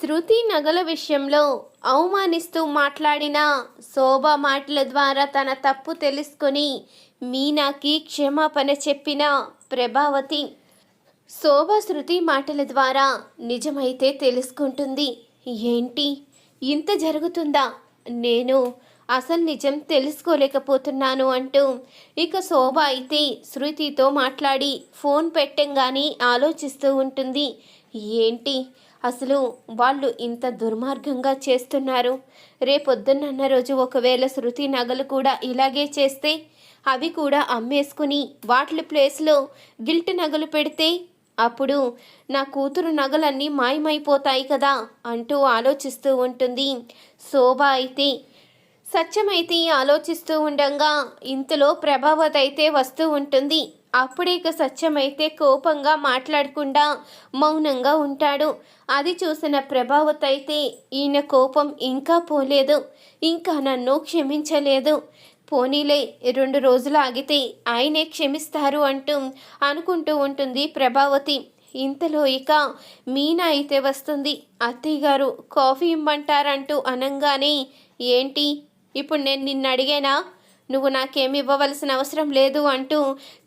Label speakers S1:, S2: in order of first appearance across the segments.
S1: శృతి నగల విషయంలో అవమానిస్తూ మాట్లాడిన శోభ మాటల ద్వారా తన తప్పు తెలుసుకొని మీనాకి క్షమాపణ చెప్పిన ప్రభావతి శోభ శృతి మాటల ద్వారా నిజమైతే తెలుసుకుంటుంది. ఏంటి? ఇంత జరుగుతుందా? నేను అసలు నిజం తెలుసుకోలేకపోతున్నాను అంటూ ఇక శోభ అయితే శృతితో మాట్లాడి ఫోన్ పెట్టంగానే ఆలోచిస్తూ ఉంటుంది. ఏంటి? అసలు వాళ్ళు ఇంత దుర్మార్గంగా చేస్తున్నారు. రేపొద్దున్నన్న రోజు ఒకవేళ శృతి నగలు కూడా ఇలాగే చేస్తే అవి కూడా అమ్మేసుకుని వాటి ప్లేస్లో గిల్ట్ నగలు పెడితే అప్పుడు నా కూతురు నగలన్నీ మాయమైపోతాయి కదా అంటూ ఆలోచిస్తూ ఉంటుంది. శోభ అయితే సత్యమైతే ఆలోచిస్తూ ఉండగా ఇంతలో ప్రభావత్ అయితే వస్తూ ఉంటుంది. అప్పుడే ఇక సత్యమైతే కోపంగా మాట్లాడకుండా మౌనంగా ఉంటాడు. అది చూసిన ప్రభావత్ అయితే ఈయన కోపం ఇంకా పోలేదు. ఇంకా నన్ను క్షమించలేదు. పోనీలే రెండు రోజులు ఆగితే ఆయనే క్షమిస్తారు అంటూ అనుకుంటూ ఉంటుంది ప్రభావతి. ఇంతలో ఇక మీనా అయితే వస్తుంది. అత్తయ్య గారు కాఫీ ఇమ్మంటారంటూ అనంగానే ఏంటి? ఇప్పుడు నేను నిన్ను అడిగానా నువ్వు నాకేమి ఇవ్వవలసిన అవసరం లేదు అంటూ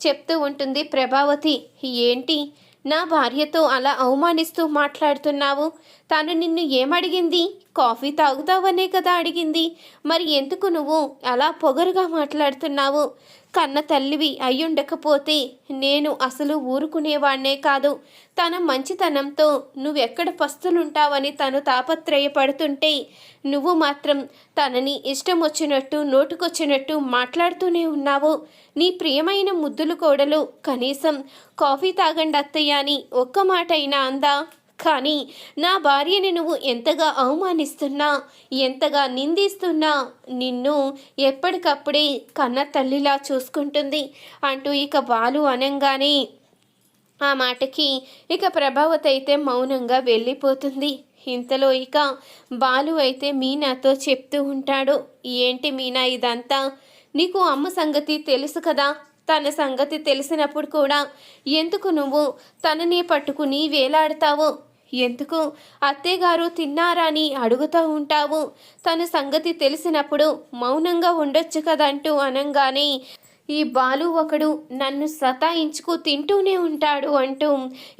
S1: చెప్తూ ఉంటుంది ప్రభావతి. ఏంటి? నా భార్యతో అలా అవమానిస్తూ మాట్లాడుతున్నావు? తను నిన్ను ఏమడిగింది? కాఫీ తాగుతావనే కదా అడిగింది. మరి ఎందుకు నువ్వు అలా పొగరుగా మాట్లాడుతున్నావు? కన్న తల్లివి అయ్యుండకపోతే నేను అసలు ఊరుకునేవాణ్ణే కాదు. తన మంచితనంతో నువ్వెక్కడ పస్తులుంటావని తను తాపత్రయపడుతుంటే నువ్వు మాత్రం తనని ఇష్టం వచ్చినట్టు నోటుకొచ్చినట్టు మాట్లాడుతూనే ఉన్నావు. నీ ప్రియమైన ముద్దులు కోడలు కనీసం కాఫీ తాగండి అత్తయ్య అని ఒక్క మాట అయినా అందా? కానీ నా భార్యని నువ్వు ఎంతగా అవమానిస్తున్నా ఎంతగా నిందిస్తున్నా నిన్ను ఎప్పటికప్పుడే కన్న తల్లిలా చూసుకుంటుంది అంటూ ఇక బాలు అనంగానే ఆ మాటకి ఇక ప్రభావతి అయితే మౌనంగా వెళ్ళిపోతుంది. ఇంతలో ఇక బాలు అయితే మీనాతో చెప్తూ ఉంటాడు ఏంటి మీనా ఇదంతా? నీకు అమ్మ సంగతి తెలుసు కదా? తన సంగతి తెలిసినప్పుడు కూడా ఎందుకు నువ్వు తననే పట్టుకుని వేలాడతావు? ఎందుకు? అత్తయ్యగారు తిన్నారా అని అడుగుతూ ఉంటావు. తన సంగతి తెలిసినప్పుడు మౌనంగా ఉండొచ్చు కదంటూ అనంగానే ఈ బాలు ఒకడు నన్ను సతాయించుకు తింటూనే ఉంటాడు అంటూ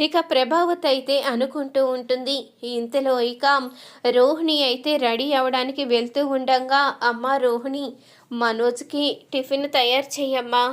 S1: ఇక ప్రభావత్ అయితే అనుకుంటూ ఉంటుంది. ఇంతలో ఇక రోహిణి అయితే రెడీ అవడానికి వెళ్తూ ఉండగా అమ్మ రోహిణి మనోజ్కి టిఫిన్ తయారు చేయమ్మా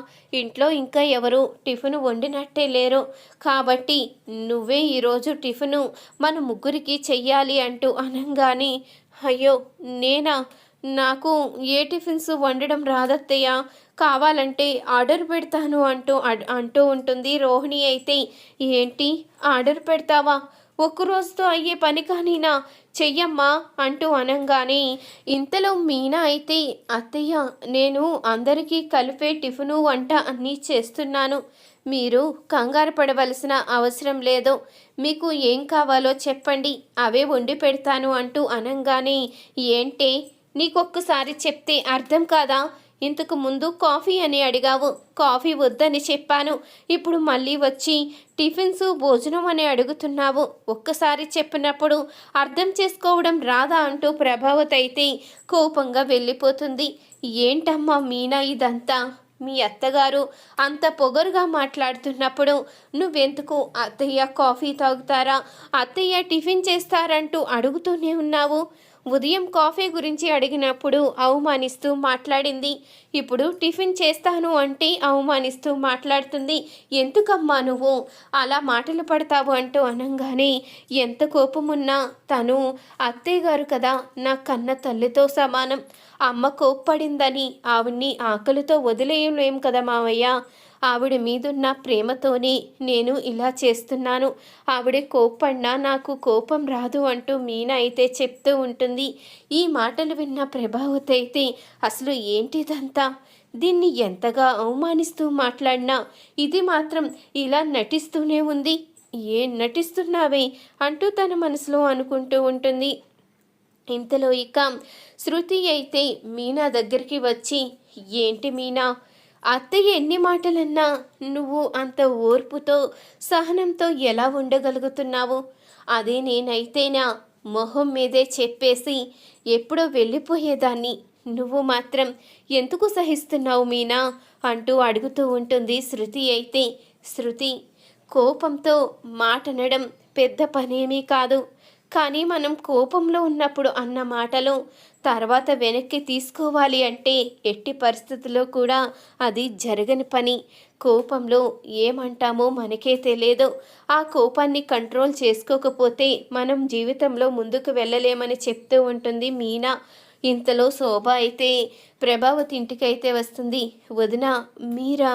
S1: ఇంట్లో ఇంకా ఎవరు టిఫిన్ వండినట్టే లేరు. కాబట్టి నువ్వే ఈరోజు టిఫిను మన ముగ్గురికి చెయ్యాలి అంటూ అనంగానే అయ్యో నేనా? నాకు ఏ టిఫిన్స్ వండడం రాదత్తయ్య. కావాలంటే ఆర్డర్ పెడతాను అంటూ అడ్- అంటూ ఉంటుంది రోహిణి అయితే. ఏంటి? ఆర్డర్ పెడతావా? ఒక్క రోజుతో అయ్యే పని కానీనా? చెయ్యమ్మా అంటూ అనంగానే. ఇంతలో మీనా అయితే అత్తయ్య నేను అందరికీ కలిపే టిఫిను వంట అన్నీ చేస్తున్నాను. మీరు కంగారు పడవలసిన అవసరం లేదు. మీకు ఏం కావాలో చెప్పండి. అవే వండి పెడతాను అంటూ అనంగానే. ఏంటే? నీకొక్కసారి చెప్తే అర్థం కాదా? ఇంతకు ముందు కాఫీ అని అడిగావు. కాఫీ వద్దని చెప్పాను. ఇప్పుడు మళ్ళీ వచ్చి టిఫిన్స్ భోజనం అని అడుగుతున్నావు. ఒక్కసారి చెప్పినప్పుడు అర్థం చేసుకోవడం రాదా అంటూ ప్రభావతి అయితే కోపంగా వెళ్ళిపోతుంది. ఏంటమ్మా మీనా ఇదంతా? మీ అత్తగారు అంత పొగరుగా మాట్లాడుతున్నప్పుడు నువ్వెందుకు అత్తయ్య కాఫీ తాగుతారా? అత్తయ్య టిఫిన్ చేస్తారంటూ అడుగుతూనే ఉన్నావు. ఉదయం కాఫీ గురించి అడిగినప్పుడు అవమానిస్తూ మాట్లాడింది. ఇప్పుడు టిఫిన్ చేస్తాను అంటే అవమానిస్తూ మాట్లాడుతుంది. ఎందుకమ్మా నువ్వు? అలా మాటలు పడతావు అంటూ అనగానే ఎంత కోపమున్నా తను అత్తయ్య గారు కదా నా కన్న తల్లితో సమానం. అమ్మ కోప్పడిందని ఆవిడ్ని ఆకలితో వదిలేయలేం కదా మావయ్య. ఆవిడ మీదున్న ప్రేమతోనే నేను ఇలా చేస్తున్నాను. ఆవిడ కోప్పడినా నాకు కోపం రాదు అంటూ మీనా అయితే చెప్తూ ఉంటుంది. ఈ మాటలు విన్న ప్రభావతి అయితే అసలు ఏంటిదంతా? దీన్ని ఎంతగా అవమానిస్తూ మాట్లాడినా ఇది మాత్రం ఇలా నటిస్తూనే ఉంది. ఏం నటిస్తున్నావే? అంటూ తన మనసులో అనుకుంటూ ఉంటుంది. ఇంతలో ఇక శృతి అయితే మీనా దగ్గరికి వచ్చి ఏంటి మీనా? అత్తయ్య ఎన్ని మాటలన్నా నువ్వు అంత ఓర్పుతో సహనంతో ఎలా ఉండగలుగుతున్నావు? అదే నేనైతేనా మొహం మీదే చెప్పేసి ఎప్పుడో వెళ్ళిపోయేదాన్ని. నువ్వు మాత్రం ఎందుకు సహిస్తున్నావు మీనా? అంటూ అడుగుతూ ఉంటుంది శృతి అయితే. శృతి కోపంతో మాటనడం పెద్ద పనేమీ కాదు. కానీ మనం కోపంలో ఉన్నప్పుడు అన్న మాటలు తర్వాత వెనక్కి తీసుకోవాలి అంటే ఎట్టి పరిస్థితుల్లో కూడా అది జరగని పని. కోపంలో ఏమంటామో మనకే తెలియదు. ఆ కోపాన్ని కంట్రోల్ చేసుకోకపోతే మనం జీవితంలో ముందుకు వెళ్ళలేమని చెప్తూ ఉంటుంది మీనా. ఇంతలో శోభ అయితే ప్రభావతి ఇంటికైతే వస్తుంది. వదిన మీరా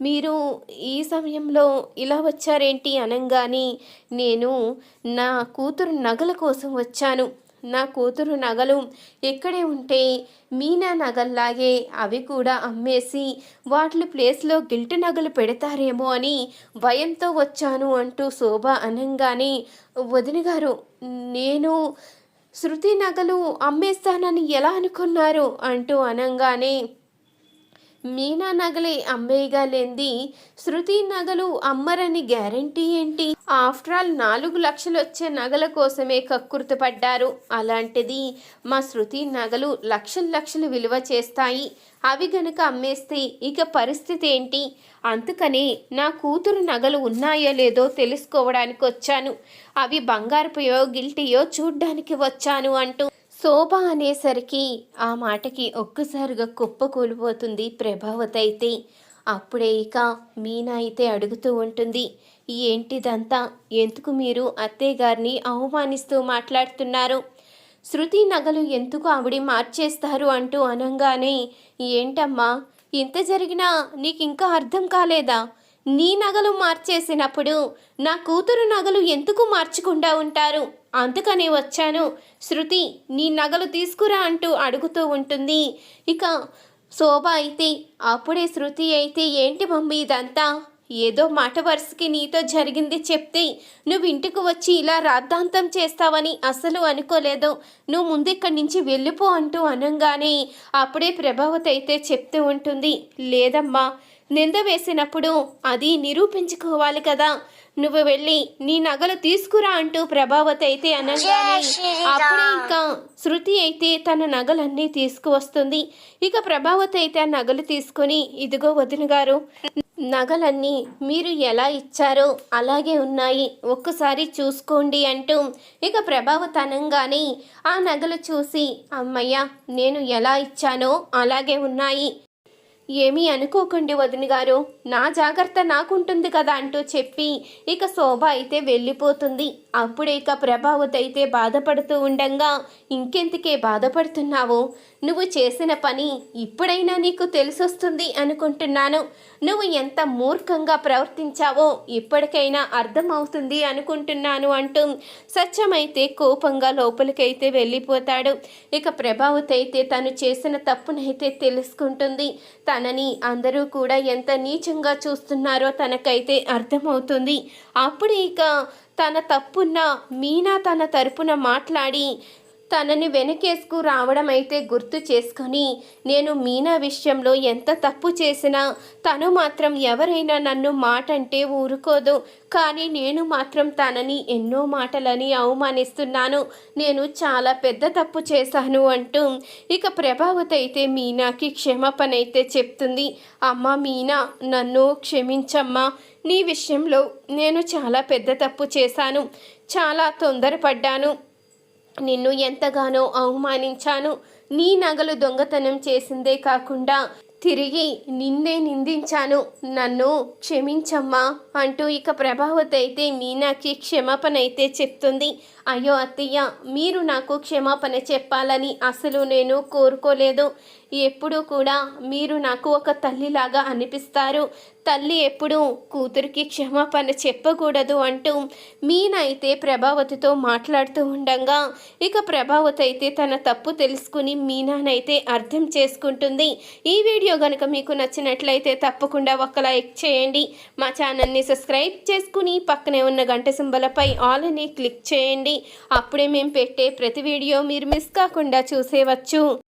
S1: మీరు ఈ సమయంలో ఇలా వచ్చారేంటి అనంగాని నేను నా కూతురు నగల కోసం వచ్చాను. నా కూతురు నగలు ఎక్కడే ఉంటే మీనా నగల్లాగే అవి కూడా అమ్మేసి వాటి ప్లేస్లో గిల్ట్ నగలు పెడతారేమో అని భయంతో వచ్చాను అంటూ శోభ అనంగానే వదిన గారు నేను శృతి నగలు అమ్మేస్తానని ఎలా అనుకున్నారు అంటూ అనంగానే మీనా నగలే అమ్మేయగా లేంది. శృతి నగలు అమ్మరని గ్యారంటీ ఏంటి? ఆఫ్టర్ ఆల్ నాలుగు లక్షలు వచ్చే నగల కోసమే కక్కుర్తిపడ్డారు అలాంటిది మా శృతి నగలు లక్షలు లక్షలు విలువ చేస్తాయి. అవి గనుక అమ్మేస్తే ఇక పరిస్థితి ఏంటి? అందుకనే నా కూతురు నగలు ఉన్నాయో లేదో తెలుసుకోవడానికి వచ్చాను. అవి బంగారుపయో గిల్టీయో చూడ్డానికి వచ్చాను అంటూ శోభ అనేసరికి ఆ మాటకి ఒక్కసారిగా కుప్ప కూలిపోతుంది ప్రభావతి అయితే. అప్పుడే ఇక మీనా అయితే అడుగుతూ ఉంటుంది ఏంటిదంతా? ఎందుకు మీరు అత్తయ్య గారిని అవమానిస్తూ మాట్లాడుతున్నారు? శృతి నగలు ఎందుకు ఆవిడి మార్చేస్తారు? అంటూ అనంగానే ఏంటమ్మా? ఇంత జరిగినా నీకు ఇంకా అర్థం కాలేదా? నీ నగలు మార్చేసినప్పుడు నా కూతురు నగలు ఎందుకు మార్చకుండా ఉంటారు? అందుకని వచ్చాను. శృతి నీ నగలు తీసుకురా అంటూ అడుగుతూ ఉంటుంది. ఇక శోభ అయితే అప్పుడే శృతి అయితే ఏంటి మమ్మీ ఇదంతా? ఏదో మాట వరుసకి నీతో జరిగింది చెప్తే నువ్వు ఇంటికి వచ్చి ఇలా రాద్ధాంతం చేస్తావని అసలు అనుకోలేదు. నువ్వు ముందు ఇక్కడి నుంచి వెళ్ళిపో అంటూ అనంగానే అప్పుడే ప్రభావతి అయితే చెప్తూ ఉంటుంది. లేదమ్మా నింద వేసినప్పుడు అది నిరూపించుకోవాలి కదా. నువ్వు వెళ్ళి నీ నగలు తీసుకురా అంటూ ప్రభావతి అయితే అనగానే అప్పుడే ఇంకా శృతి అయితే తన నగలన్నీ తీసుకువస్తుంది. ఇక ప్రభావతి అయితే ఆ నగలు తీసుకొని ఇదిగో వదిన గారు నగలన్నీ మీరు ఎలా ఇచ్చారో అలాగే ఉన్నాయి. ఒక్కసారి చూసుకోండి అంటూ ఇక ప్రభావతనంగానే ఆ నగలు చూసి అమ్మయ్య నేను ఎలా ఇచ్చానో అలాగే ఉన్నాయి. ఏమీ అనుకోకండి వదిన గారు. నా జాగ్రత్త నాకుంటుంది కదా అంటూ చెప్పి ఇక శోభ అయితే వెళ్ళిపోతుంది. అప్పుడే ఇక ప్రభావతి అయితే బాధపడుతూ ఉండంగా ఇంకెందుకే బాధపడుతున్నావు? నువ్వు చేసిన పని ఇప్పుడైనా నీకు తెలిసొస్తుంది అనుకుంటున్నాను. నువ్వు ఎంత మూర్ఖంగా ప్రవర్తించావో ఇప్పటికైనా అర్థమవుతుంది అనుకుంటున్నాను అంటూ సత్యమైతే కోపంగా లోపలికైతే వెళ్ళిపోతాడు. ఇక ప్రభావతి అయితే తను చేసిన తప్పునైతే తెలుసుకుంటుంది. తనని అందరూ కూడా ఎంత నీచంగా చూస్తున్నారో తనకైతే అర్థమవుతుంది. అప్పుడు ఇక తన తప్పున్న మీనా తన తరపున మాట్లాడి తనని వెనకేసుకు రావడం అయితే గుర్తు చేసుకొని నేను మీనా విషయంలో ఎంత తప్పు చేసినా తను మాత్రం ఎవరైనా నన్ను మాట అంటే ఊరుకోదు. కానీ నేను మాత్రం తనని ఎన్నో మాటలని అవమానిస్తున్నాను. నేను చాలా పెద్ద తప్పు చేశాను అంటూ ఇక ప్రభావత అయితే మీనాకి క్షమాపణ అయితే చెప్తుంది. అమ్మ మీనా నన్ను క్షమించమ్మా. నీ విషయంలో నేను చాలా పెద్ద తప్పు చేశాను. చాలా తొందరపడ్డాను. నిన్ను ఎంతగానో అవమానించాను. నీ నగలు దొంగతనం చేసిందే కాకుండా తిరిగి నిన్నే నిందించాను. నన్ను క్షమించమ్మా అంటూ ఇక ప్రభావతి అయితే మీనాకి క్షమాపణ అయితే చెప్తుంది. అయ్యో అత్తయ్య మీరు నాకు క్షమాపణ చెప్పాలని అసలు నేను కోరుకోలేదు. ఎప్పుడూ కూడా మీరు నాకు ఒక తల్లిలాగా అనిపిస్తారు. తల్లి ఎప్పుడు కూతురికి క్షమాపణ చెప్పకూడదు అంటూ మీనైతే ప్రభావతితో మాట్లాడుతూ ఉండగా. ఇక ప్రభావతి అయితే తన తప్పు తెలుసుకుని మీనానైతే అర్థం చేసుకుంటుంది. ఈ వీడియో కనుక మీకు నచ్చినట్లయితే తప్పకుండా ఒక లైక్ చేయండి. మా ఛానల్ని సబ్స్క్రైబ్ చేసుకుని పక్కనే ఉన్న గంట సింబలపై ఆల్ అని క్లిక్ చేయండి. అప్పుడే మేము పెట్టే ప్రతి వీడియో మీరు మిస్ కాకుండా చూసేవచ్చు.